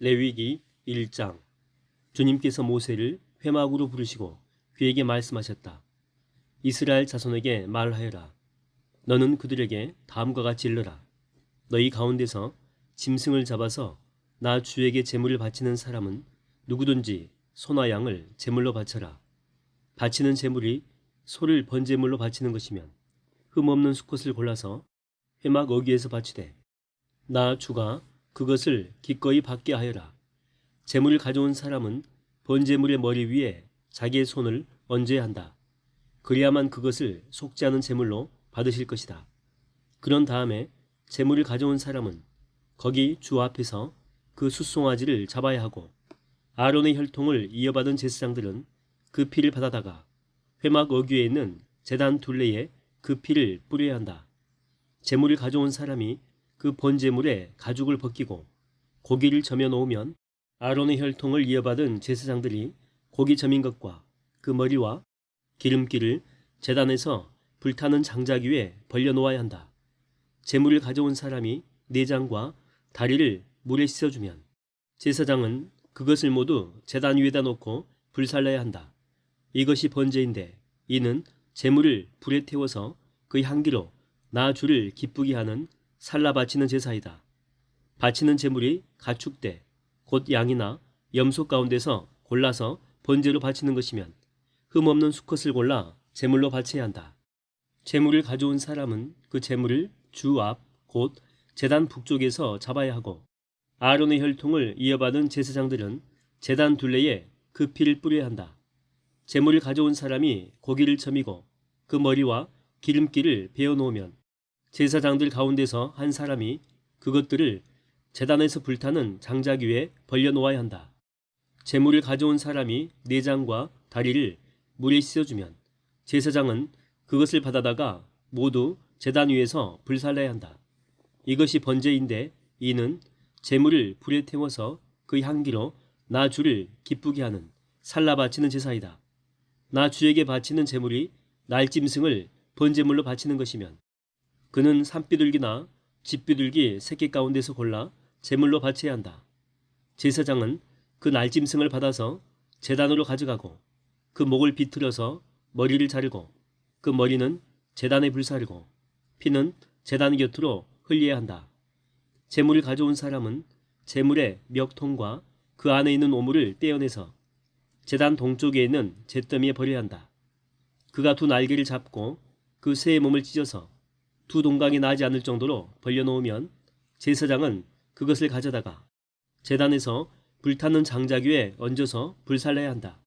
레위기 1장 주님께서 모세를 회막으로 부르시고 그에게 말씀하셨다. 이스라엘 자손에게 말하여라. 너는 그들에게 다음과 같이 일러라. 너희 가운데서 짐승을 잡아서 나 주에게 제물을 바치는 사람은 누구든지 소나 양을 제물로 바쳐라. 바치는 제물이 소를 번제물로 바치는 것이면 흠없는 수컷을 골라서 회막 어귀에서 바치되 나 주가 그것을 기꺼이 받게 하여라. 제물을 가져온 사람은 번제물의 머리 위에 자기의 손을 얹어야 한다. 그래야만 그것을 속지 않은 제물로 받으실 것이다. 그런 다음에 제물을 가져온 사람은 거기 주 앞에서 그 숫송아지를 잡아야 하고 아론의 혈통을 이어받은 제사장들은 그 피를 받아다가 회막 어귀에 있는 제단 둘레에 그 피를 뿌려야 한다. 제물을 가져온 사람이 그 번제물에 가죽을 벗기고 고기를 점여 놓으면 아론의 혈통을 이어받은 제사장들이 고기 점인 것과 그 머리와 기름기를 제단에서 불타는 장작 위에 벌려 놓아야 한다. 제물을 가져온 사람이 내장과 다리를 물에 씻어주면 제사장은 그것을 모두 제단 위에다 놓고 불살라야 한다. 이것이 번제인데 이는 제물을 불에 태워서 그 향기로 나 주를 기쁘게 하는 살라 바치는 제사이다. 바치는 제물이 가축대, 곧 양이나 염소 가운데서 골라서 번제로 바치는 것이면 흠없는 수컷을 골라 제물로 바쳐야 한다. 제물을 가져온 사람은 그 제물을 주 앞, 곧 제단 북쪽에서 잡아야 하고 아론의 혈통을 이어받은 제사장들은 제단 둘레에 그 피를 뿌려야 한다. 제물을 가져온 사람이 고기를 점이고 그 머리와 기름기를 베어 놓으면 제사장들 가운데서 한 사람이 그것들을 재단에서 불타는 장작 위에 벌려 놓아야 한다. 제물을 가져온 사람이 내장과 다리를 물에 씻어주면 제사장은 그것을 받아다가 모두 재단 위에서 불살라야 한다. 이것이 번제인데 이는 제물을 불에 태워서 그 향기로 나 주를 기쁘게 하는 살라 바치는 제사이다. 나 주에게 바치는 제물이 날 짐승을 번제물로 바치는 것이면 그는 산비둘기나 집비둘기 새끼 가운데서 골라 제물로 바쳐야 한다. 제사장은 그 날짐승을 받아서 제단으로 가져가고 그 목을 비틀어서 머리를 자르고 그 머리는 제단에 불사르고 피는 제단 곁으로 흘려야 한다. 제물을 가져온 사람은 제물의 멱통과 그 안에 있는 오물을 떼어내서 제단 동쪽에 있는 잿더미에 버려야 한다. 그가 두 날개를 잡고 그 새의 몸을 찢어서 두 동강이 나지 않을 정도로 벌려놓으면 제사장은 그것을 가져다가 재단에서 불타는 장작 위에 얹어서 불살라야 한다.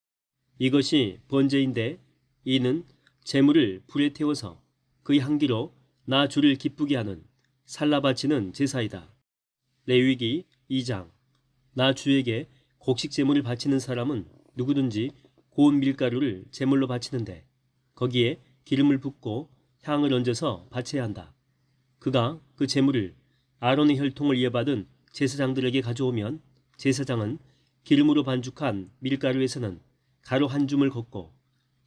이것이 번제인데 이는 재물을 불에 태워서 그 향기로 나 주를 기쁘게 하는 살라 바치는 제사이다. 레위기 2장 나 주에게 곡식 제물을 바치는 사람은 누구든지 고운 밀가루를 제물로 바치는데 거기에 기름을 붓고 향을 얹어서 바쳐야 한다. 그가 그 제물을 아론의 혈통을 이어받은 제사장들에게 가져오면 제사장은 기름으로 반죽한 밀가루에서는 가루 한 줌을 걷고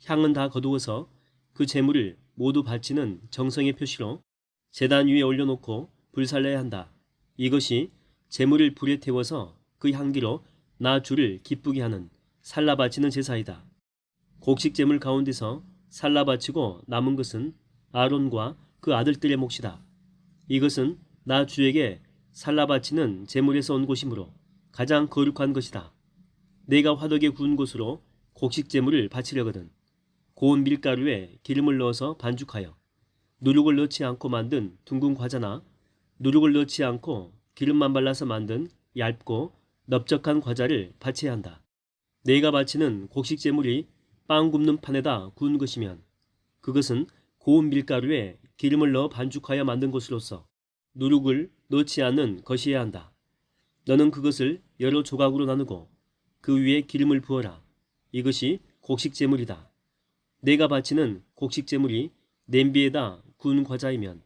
향은 다 거두어서 그 제물을 모두 바치는 정성의 표시로 제단 위에 올려놓고 불살라야 한다. 이것이 제물을 불에 태워서 그 향기로 나 주를 기쁘게 하는 살라 바치는 제사이다. 곡식 제물 가운데서 살라 바치고 남은 것은 아론과 그 아들들의 몫이다. 이것은 나 주에게 살라 바치는 제물에서 온 곳이므로 가장 거룩한 것이다. 내가 화덕에 구운 곳으로 곡식 제물을 바치려거든 고운 밀가루에 기름을 넣어서 반죽하여 누룩을 넣지 않고 만든 둥근 과자나 누룩을 넣지 않고 기름만 발라서 만든 얇고 넓적한 과자를 바쳐야 한다. 내가 바치는 곡식 제물이 빵 굽는 판에다 구운 것이면 그것은 고운 밀가루에 기름을 넣어 반죽하여 만든 것으로서 누룩을 넣지 않는 것이어야 한다. 너는 그것을 여러 조각으로 나누고 그 위에 기름을 부어라. 이것이 곡식 제물이다. 내가 바치는 곡식 제물이 냄비에다 구운 과자이면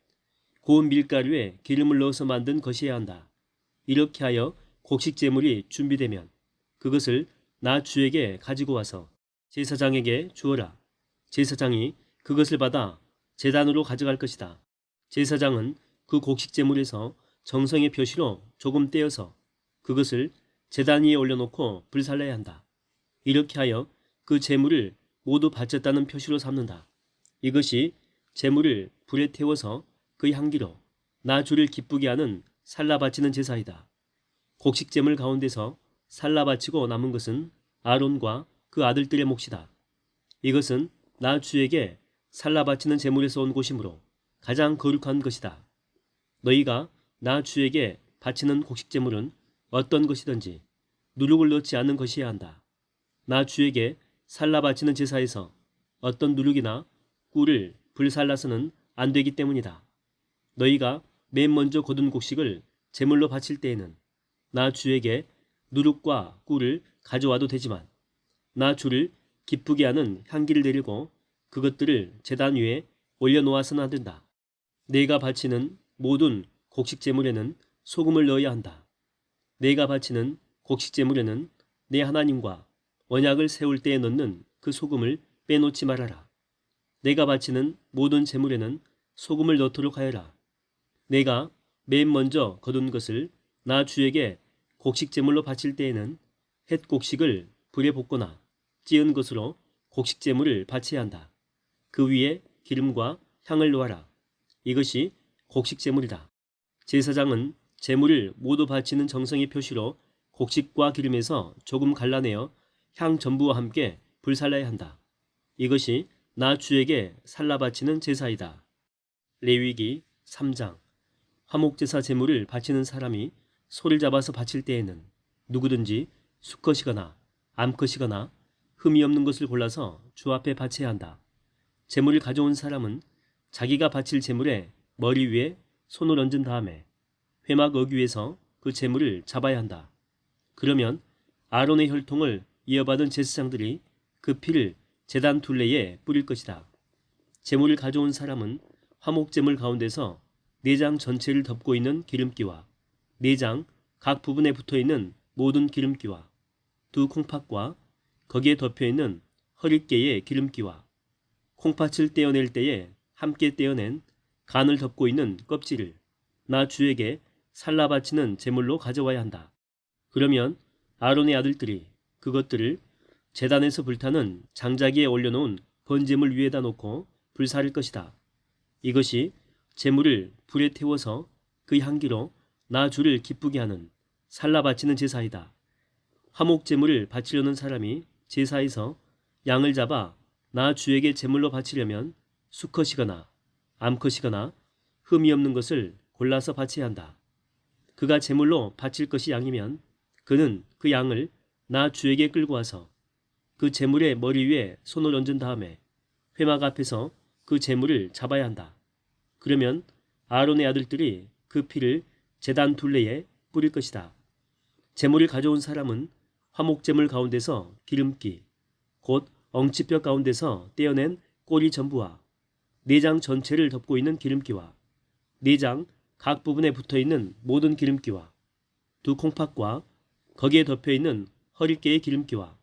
고운 밀가루에 기름을 넣어서 만든 것이어야 한다. 이렇게 하여 곡식 제물이 준비되면 그것을 나 주에게 가지고 와서 제사장에게 주어라. 제사장이 그것을 받아 재단으로 가져갈 것이다. 제사장은 그 곡식 제물에서 정성의 표시로 조금 떼어서 그것을 제단 위에 올려놓고 불살라야 한다. 이렇게 하여 그 재물을 모두 바쳤다는 표시로 삼는다. 이것이 재물을 불에 태워서 그 향기로 나 주를 기쁘게 하는 살라 바치는 제사이다. 곡식 재물 가운데서 살라 바치고 남은 것은 아론과 그 아들들의 몫이다. 이것은 나 주에게 살라 바치는 재물에서 온 곳이므로 가장 거룩한 것이다. 너희가 나 주에게 바치는 곡식재물은 어떤 것이든지 누룩을 넣지 않는 것이어야 한다. 나 주에게 살라 바치는 제사에서 어떤 누룩이나 꿀을 불살라서는 안 되기 때문이다. 너희가 맨 먼저 거둔 곡식을 제물로 바칠 때에는 나 주에게 누룩과 꿀을 가져와도 되지만 나 주를 기쁘게 하는 향기를 내리고 그것들을 제단 위에 올려놓아서는 안 된다. 내가 바치는 모든 곡식 제물에는 소금을 넣어야 한다. 내가 바치는 곡식 제물에는 내 하나님과 언약을 세울 때에 넣는 그 소금을 빼놓지 말아라. 내가 바치는 모든 제물에는 소금을 넣도록 하여라. 내가 맨 먼저 거둔 것을 나 주에게 곡식 제물로 바칠 때에는 햇 곡식을 불에 볶거나 찌은 것으로 곡식 제물을 바쳐야 한다. 그 위에 기름과 향을 놓아라. 이것이 곡식 제물이다. 제사장은 제물을 모두 바치는 정성의 표시로 곡식과 기름에서 조금 갈라내어 향 전부와 함께 불살라야 한다. 이것이 나 주에게 살라 바치는 제사이다. 레위기 3장 화목제사 제물을 바치는 사람이 소를 잡아서 바칠 때에는 누구든지 수컷이거나 암컷이거나 흠이 없는 것을 골라서 주 앞에 바쳐야 한다. 제물을 가져온 사람은 자기가 바칠 제물에 머리 위에 손을 얹은 다음에 회막 어귀에서 그 제물을 잡아야 한다. 그러면 아론의 혈통을 이어받은 제사장들이 그 피를 제단 둘레에 뿌릴 것이다. 제물을 가져온 사람은 화목제물 가운데서 내장 전체를 덮고 있는 기름기와 내장 각 부분에 붙어 있는 모든 기름기와 두 콩팥과 거기에 덮여 있는 허리깨의 기름기와 콩팥을 떼어낼 때에 함께 떼어낸 간을 덮고 있는 껍질을 나 주에게 살라 바치는 제물로 가져와야 한다. 그러면 아론의 아들들이 그것들을 재단에서 불타는 장자기에 올려놓은 번제물 위에다 놓고 불사를 것이다. 이것이 제물을 불에 태워서 그 향기로 나 주를 기쁘게 하는 살라 바치는 제사이다. 화목 제물을 바치려는 사람이 제사에서 양을 잡아 나 주에게 제물로 바치려면 수컷이거나 암컷이거나 흠이 없는 것을 골라서 바쳐야 한다. 그가 제물로 바칠 것이 양이면 그는 그 양을 나 주에게 끌고 와서 그 제물의 머리 위에 손을 얹은 다음에 회막 앞에서 그 제물을 잡아야 한다. 그러면 아론의 아들들이 그 피를 제단 둘레에 뿌릴 것이다. 제물을 가져온 사람은 화목제물 가운데서 기름기, 곧 엉치뼈 가운데서 떼어낸 꼬리 전부와 내장 전체를 덮고 있는 기름기와 내장 각 부분에 붙어 있는 모든 기름기와 두 콩팥과 거기에 덮여 있는 허리깨의 기름기와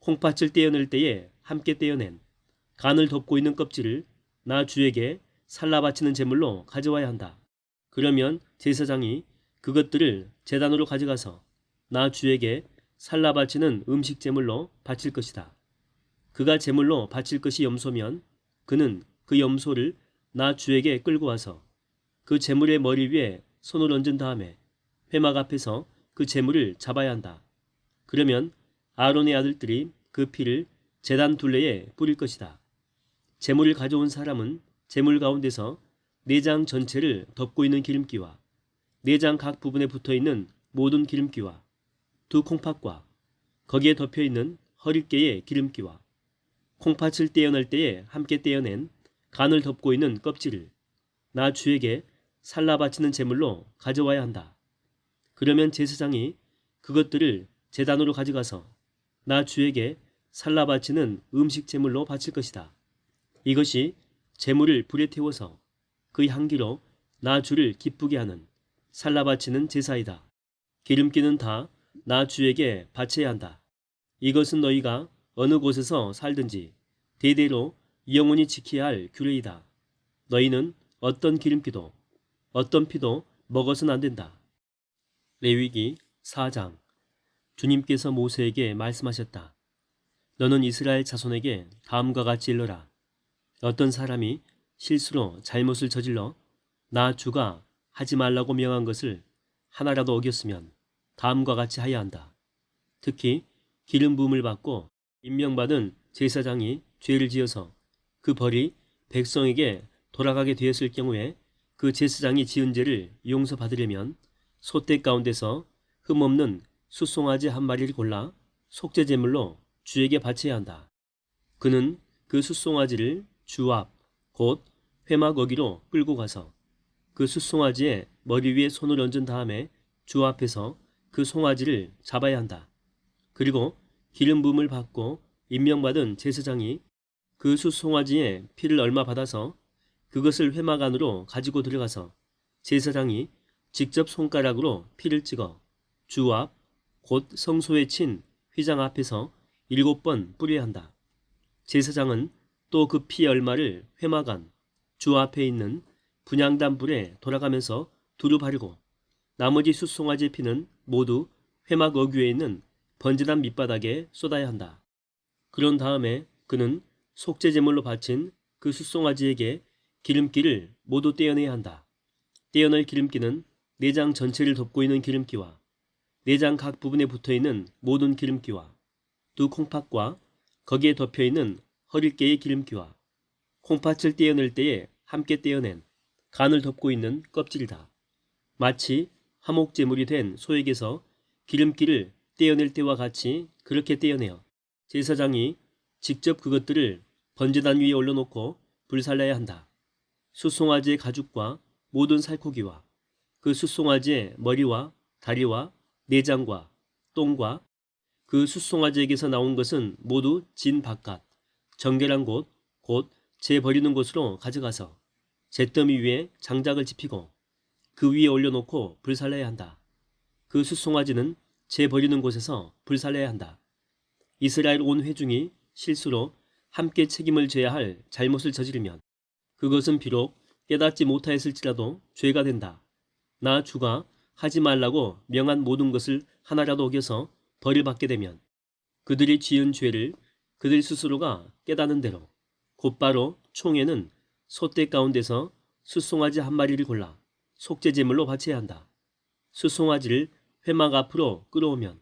콩팥을 떼어낼 때에 함께 떼어낸 간을 덮고 있는 껍질을 나 주에게 살라 바치는 제물로 가져와야 한다. 그러면 제사장이 그것들을 제단으로 가져가서 나 주에게 살라 바치는 음식 제물로 바칠 것이다. 그가 제물로 바칠 것이 염소면 그는 그 염소를 나 주에게 끌고 와서 그 제물의 머리 위에 손을 얹은 다음에 회막 앞에서 그 제물을 잡아야 한다. 그러면 아론의 아들들이 그 피를 제단 둘레에 뿌릴 것이다. 제물을 가져온 사람은 제물 가운데서 내장 전체를 덮고 있는 기름기와 내장 각 부분에 붙어 있는 모든 기름기와 두 콩팥과 거기에 덮여 있는 허리깨의 기름기와 콩팥을 떼어낼 때에 함께 떼어낸 간을 덮고 있는 껍질을 나 주에게 살라 바치는 제물로 가져와야 한다. 그러면 제사장이 그것들을 제단으로 가져가서 나 주에게 살라 바치는 음식 제물로 바칠 것이다. 이것이 제물을 불에 태워서 그 향기로 나 주를 기쁘게 하는 살라 바치는 제사이다. 기름기는 다 나 주에게 바쳐야 한다. 이것은 너희가 어느 곳에서 살든지 대대로 영원히 지켜야 할 규례이다. 너희는 어떤 기름기도 어떤 피도 먹어서는 안 된다. 레위기 4장 주님께서 모세에게 말씀하셨다. 너는 이스라엘 자손에게 다음과 같이 일러라. 어떤 사람이 실수로 잘못을 저질러 나 주가 하지 말라고 명한 것을 하나라도 어겼으면 다음과 같이 하여야 한다. 특히 기름 부음을 받고 임명받은 제사장이 죄를 지어서 그 벌이 백성에게 돌아가게 되었을 경우에 그 제사장이 지은 죄를 용서받으려면 소떼 가운데서 흠없는 수송아지 한 마리를 골라 속죄 제물로 주에게 바쳐야 한다. 그는 그 수송아지를 주 앞, 곧 회막 어기로 끌고 가서 그 수송아지의 머리 위에 손을 얹은 다음에 주 앞에서 그 송아지를 잡아야 한다. 그리고 기름 부음을 받고 임명받은 제사장이 그 수송아지의 피를 얼마 받아서 그것을 회막 안으로 가지고 들어가서 제사장이 직접 손가락으로 피를 찍어 주 앞, 곧 성소에 친 휘장 앞에서 일곱 번 뿌려야 한다. 제사장은 또 그 피 얼마를 회막 안, 주 앞에 있는 분향단 불에 돌아가면서 두루 바르고 나머지 숫송아지 피는 모두 회막 어귀에 있는 번제단 밑바닥에 쏟아야 한다. 그런 다음에 그는 속죄 제물로 바친 그 숫송아지에게 기름기를 모두 떼어내야 한다. 떼어낼 기름기는 내장 전체를 덮고 있는 기름기와 내장 각 부분에 붙어 있는 모든 기름기와 두 콩팥과 거기에 덮여 있는 허리깨의 기름기와 콩팥을 떼어낼 때에 함께 떼어낸 간을 덮고 있는 껍질이다. 마치 화목제물이 된 소에게서 기름기를 떼어낼 때와 같이 그렇게 떼어내어 제사장이 직접 그것들을 번제단 위에 올려놓고 불살라야 한다. 수송아지의 가죽과 모든 살코기와 그 수송아지의 머리와 다리와 내장과 똥과 그 수송아지에게서 나온 것은 모두 진 바깥, 정결한 곳, 곧 재 버리는 곳으로 가져가서 잿더미 위에 장작을 지피고 그 위에 올려놓고 불살라야 한다. 그 수송아지는 재버리는 곳에서 불살라야 한다. 이스라엘 온 회중이 실수로 함께 책임을 져야 할 잘못을 저지르면 그것은 비록 깨닫지 못하였을지라도 죄가 된다. 나 주가 하지 말라고 명한 모든 것을 하나라도 어겨서 벌을 받게 되면 그들이 지은 죄를 그들 스스로가 깨닫는 대로 곧바로 총회는 소떼 가운데서 수송아지 한 마리를 골라 속죄 제물로 바쳐야 한다. 수송아지를 회막 앞으로 끌어오면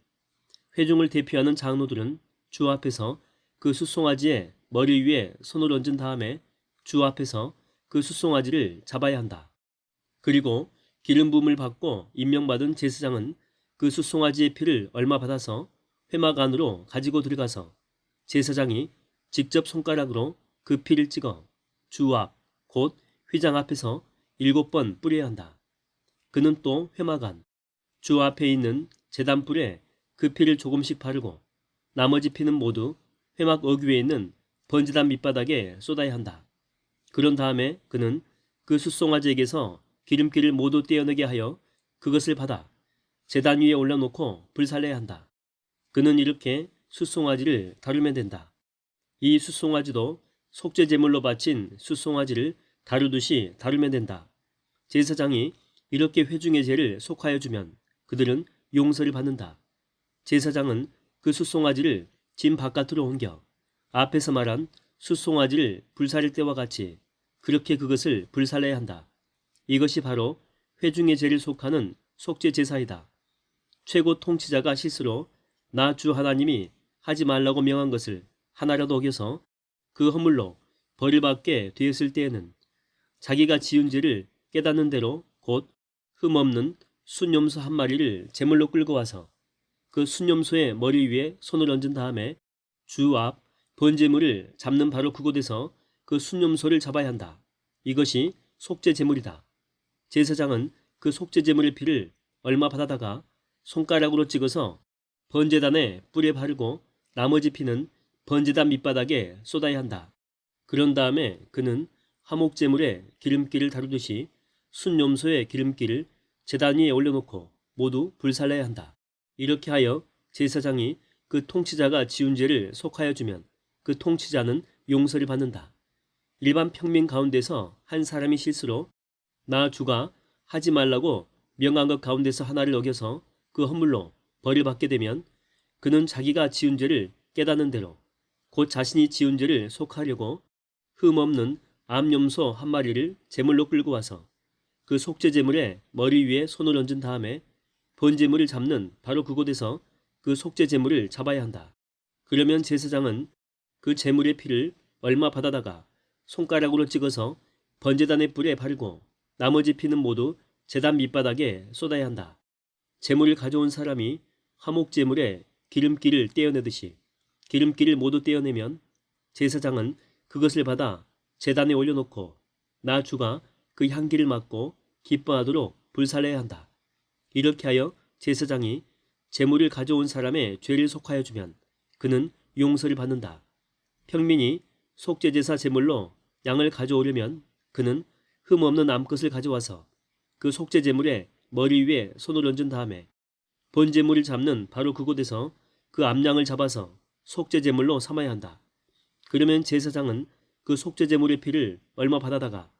회중을 대표하는 장로들은 주 앞에서 그 수송아지의 머리 위에 손을 얹은 다음에 주 앞에서 그 수송아지를 잡아야 한다. 그리고 기름 부음을 받고 임명받은 제사장은 그 수송아지의 피를 얼마 받아서 회막 안으로 가지고 들어가서 제사장이 직접 손가락으로 그 피를 찍어 주 앞, 곧 휘장 앞에서 일곱 번 뿌려야 한다. 그는 또 회막 안, 주 앞에 있는 제단불에 그 피를 조금씩 바르고 나머지 피는 모두 회막 어귀에 있는 번지단 밑바닥에 쏟아야 한다. 그런 다음에 그는 그 숫송아지에게서 기름기를 모두 떼어내게 하여 그것을 받아 재단 위에 올려놓고 불살려야 한다. 그는 이렇게 숫송아지를 다루면 된다. 이 숫송아지도 속죄 제물로 바친 숫송아지를 다루듯이 다루면 된다. 제사장이 이렇게 회중의 죄를 속하여 주면 그들은 용서를 받는다. 제사장은 그 숫송아지를 진 바깥으로 옮겨 앞에서 말한 숫송아지를 불살릴 때와 같이 그렇게 그것을 불살려야 한다. 이것이 바로 회중의 죄를 속하는 속죄 제사이다. 최고 통치자가 실수로 나 주 하나님이 하지 말라고 명한 것을 하나라도 어겨서 그 허물로 벌을 받게 되었을 때에는 자기가 지은 죄를 깨닫는 대로 곧 흠없는 순염소 한 마리를 제물로 끌고 와서 그 순염소의 머리 위에 손을 얹은 다음에 주 앞 번제물을 잡는 바로 그곳에서 그 순염소를 잡아야 한다. 이것이 속죄 제물이다. 제사장은 그 속죄 제물의 피를 얼마 받아다가 손가락으로 찍어서 번제단에 뿔에 바르고 나머지 피는 번제단 밑바닥에 쏟아야 한다. 그런 다음에 그는 화목제물에 기름기를 다루듯이 순염소의 기름기를 제단 위에 올려놓고 모두 불살라야 한다. 이렇게 하여 제사장이 그 통치자가 지은 죄를 속하여 주면 그 통치자는 용서를 받는다. 일반 평민 가운데서 한 사람이 실수로 나 주가 하지 말라고 명한 것 가운데서 하나를 어겨서 그 허물로 벌을 받게 되면 그는 자기가 지은 죄를 깨닫는 대로 곧 자신이 지은 죄를 속하려고 흠 없는 암염소 한 마리를 제물로 끌고 와서 그 속죄 제물의 머리 위에 손을 얹은 다음에 번제물을 잡는 바로 그곳에서 그 속죄 제물을 잡아야 한다. 그러면 제사장은 그 제물의 피를 얼마 받아다가 손가락으로 찍어서 번제단의 뿔에 바르고 나머지 피는 모두 제단 밑바닥에 쏟아야 한다. 제물을 가져온 사람이 화목 제물에 기름기를 떼어내듯이 기름기를 모두 떼어내면 제사장은 그것을 받아 제단에 올려놓고 나 주가 그 향기를 맡고 기뻐하도록 불살라야 한다. 이렇게 하여 제사장이 제물을 가져온 사람의 죄를 속하여 주면 그는 용서를 받는다. 평민이 속죄제사 제물로 양을 가져오려면 그는 흠 없는 암것을 가져와서 그 속죄 제물의 머리 위에 손을 얹은 다음에 번제물을 잡는 바로 그곳에서 그 암양을 잡아서 속죄 제물로 삼아야 한다. 그러면 제사장은 그 속죄 제물의 피를 얼마 받아다가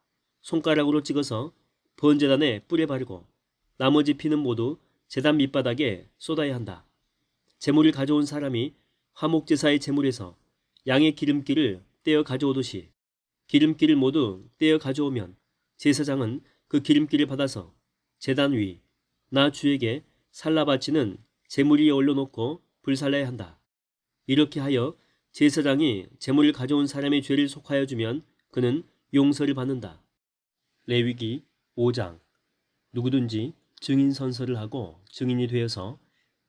손가락으로 찍어서 번제단에 뿌려 바르고 나머지 피는 모두 제단 밑바닥에 쏟아야 한다. 제물을 가져온 사람이 화목제사의 제물에서 양의 기름기를 떼어 가져오듯이 기름기를 모두 떼어 가져오면 제사장은 그 기름기를 받아서 제단 위 나 주에게 살라 바치는 제물 위에 올려놓고 불살라야 한다. 이렇게 하여 제사장이 제물을 가져온 사람의 죄를 속하여 주면 그는 용서를 받는다. 레위기 5장 누구든지 증인 선서를 하고 증인이 되어서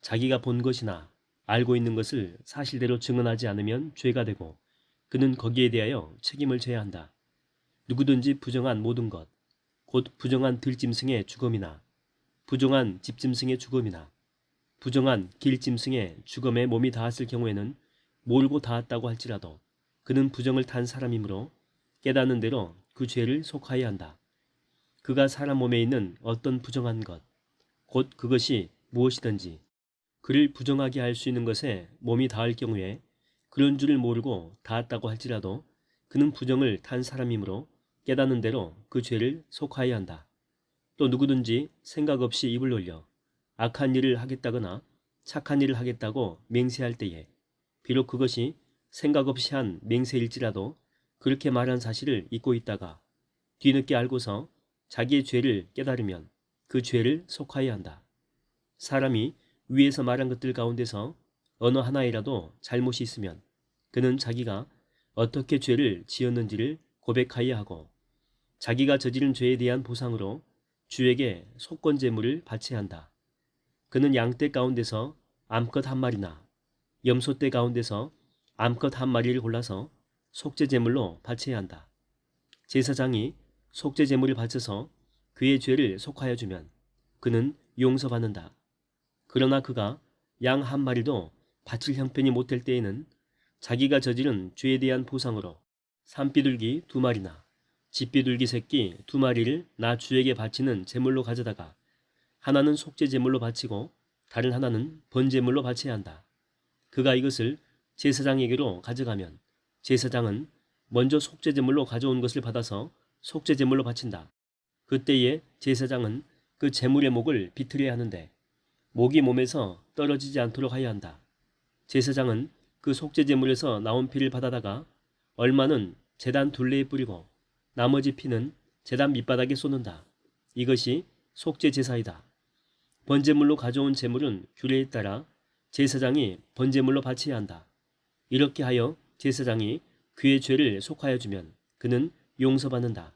자기가 본 것이나 알고 있는 것을 사실대로 증언하지 않으면 죄가 되고 그는 거기에 대하여 책임을 져야 한다. 누구든지 부정한 모든 것, 곧 부정한 들짐승의 죽음이나 부정한 집짐승의 죽음이나 부정한 길짐승의 죽음에 몸이 닿았을 경우에는 몰고 닿았다고 할지라도 그는 부정을 탄 사람이므로 깨닫는 대로 그 죄를 속하여야 한다. 그가 사람 몸에 있는 어떤 부정한 것, 곧 그것이 무엇이든지 그를 부정하게 할 수 있는 것에 몸이 닿을 경우에 그런 줄을 모르고 닿았다고 할지라도 그는 부정을 탄 사람이므로 깨닫는 대로 그 죄를 속하여야 한다. 또 누구든지 생각 없이 입을 놀려 악한 일을 하겠다거나 착한 일을 하겠다고 맹세할 때에 비록 그것이 생각 없이 한 맹세일지라도 그렇게 말한 사실을 잊고 있다가 뒤늦게 알고서 자기의 죄를 깨달으면 그 죄를 속하여야 한다. 사람이 위에서 말한 것들 가운데서 어느 하나이라도 잘못이 있으면 그는 자기가 어떻게 죄를 지었는지를 고백하여야 하고 자기가 저지른 죄에 대한 보상으로 주에게 속건 제물을 바쳐야 한다. 그는 양떼 가운데서 암컷 한 마리나 염소떼 가운데서 암컷 한 마리를 골라서 속죄 제물로 바쳐야 한다. 제사장이 속죄 제물을 바쳐서 그의 죄를 속하여 주면 그는 용서받는다. 그러나 그가 양 한 마리도 바칠 형편이 못 될 때에는 자기가 저지른 죄에 대한 보상으로 산비둘기 두 마리나 집비둘기 새끼 두 마리를 나 주에게 바치는 제물로 가져다가 하나는 속죄 제물로 바치고 다른 하나는 번제물로 바쳐야 한다. 그가 이것을 제사장에게로 가져가면 제사장은 먼저 속죄 제물로 가져온 것을 받아서 속죄 제물로 바친다. 그때에 제사장은 그 제물의 목을 비틀어야 하는데 목이 몸에서 떨어지지 않도록 하여야 한다. 제사장은 그 속죄 제물에서 나온 피를 받아다가 얼마는 제단 둘레에 뿌리고 나머지 피는 제단 밑바닥에 쏟는다. 이것이 속죄 제사이다. 번제물로 가져온 제물은 규례에 따라 제사장이 번제물로 바쳐야 한다. 이렇게 하여 제사장이 그의 죄를 속하여 주면 그는 용서받는다.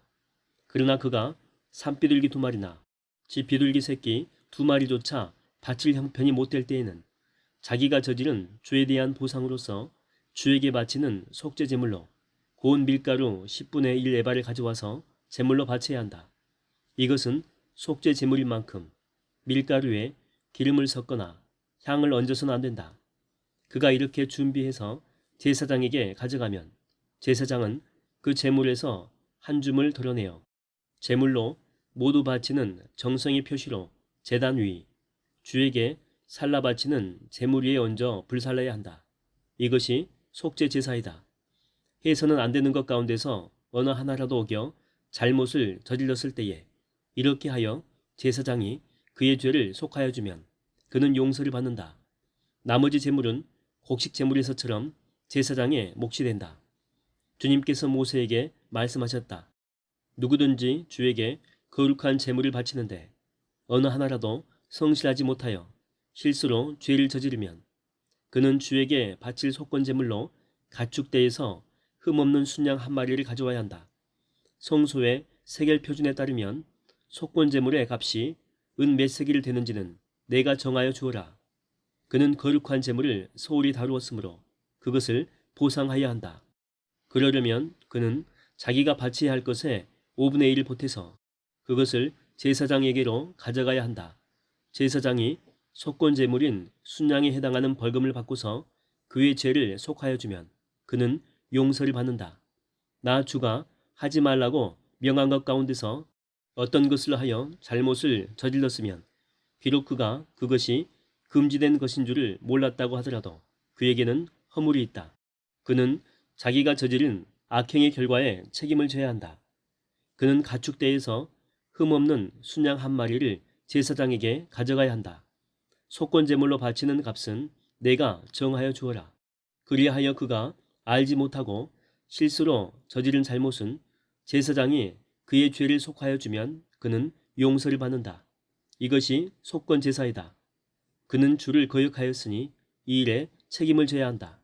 그러나 그가 산비둘기 두 마리나 집비둘기 새끼 두 마리조차 바칠 형편이 못 될 때에는 자기가 저지른 죄에 대한 보상으로서 주에게 바치는 속죄 제물로 고운 밀가루 10분의 1 에바를 가져와서 제물로 바쳐야 한다. 이것은 속죄 제물인 만큼 밀가루에 기름을 섞거나 향을 얹어서는 안 된다. 그가 이렇게 준비해서 제사장에게 가져가면 제사장은 그 제물에서 한 줌을 덜어내어 제물로 모두 바치는 정성의 표시로 제단 위 주에게 살라 바치는 제물 위에 얹어 불살라야 한다. 이것이 속죄 제사이다. 해서는 안 되는 것 가운데서 어느 하나라도 어겨 잘못을 저질렀을 때에 이렇게 하여 제사장이 그의 죄를 속하여 주면 그는 용서를 받는다. 나머지 재물은 곡식 재물에서처럼 제사장의 몫이 된다. 주님께서 모세에게 말씀하셨다. 누구든지 주에게 거룩한 재물을 바치는데 어느 하나라도 성실하지 못하여 실수로 죄를 저지르면 그는 주에게 바칠 속건 제물로 가축대에서 흠없는 순양 한 마리를 가져와야 한다. 성소의 세겔 표준에 따르면 속건 제물의 값이 은 몇 세기를 되는지는 내가 정하여 주어라. 그는 거룩한 제물을 소홀히 다루었으므로 그것을 보상하여야 한다. 그러려면 그는 자기가 바쳐야 할 것의 5분의 1을 보태서 그것을 제사장에게로 가져가야 한다. 제사장이 속건 제물인 순양에 해당하는 벌금을 받고서 그의 죄를 속하여 주면 그는 용서를 받는다. 나 주가 하지 말라고 명한 것 가운데서 어떤 것을 하여 잘못을 저질렀으면 비록 그가 그것이 금지된 것인 줄을 몰랐다고 하더라도 그에게는 허물이 있다. 그는 자기가 저지른 악행의 결과에 책임을 져야 한다. 그는 가축대에서 흠없는 순양 한 마리를 제사장에게 가져가야 한다. 속건 제물로 바치는 값은 내가 정하여 주어라. 그리하여 그가 알지 못하고 실수로 저지른 잘못은 제사장이 그의 죄를 속하여 주면 그는 용서를 받는다. 이것이 속건 제사이다. 그는 주를 거역하였으니 이 일에 책임을 져야 한다.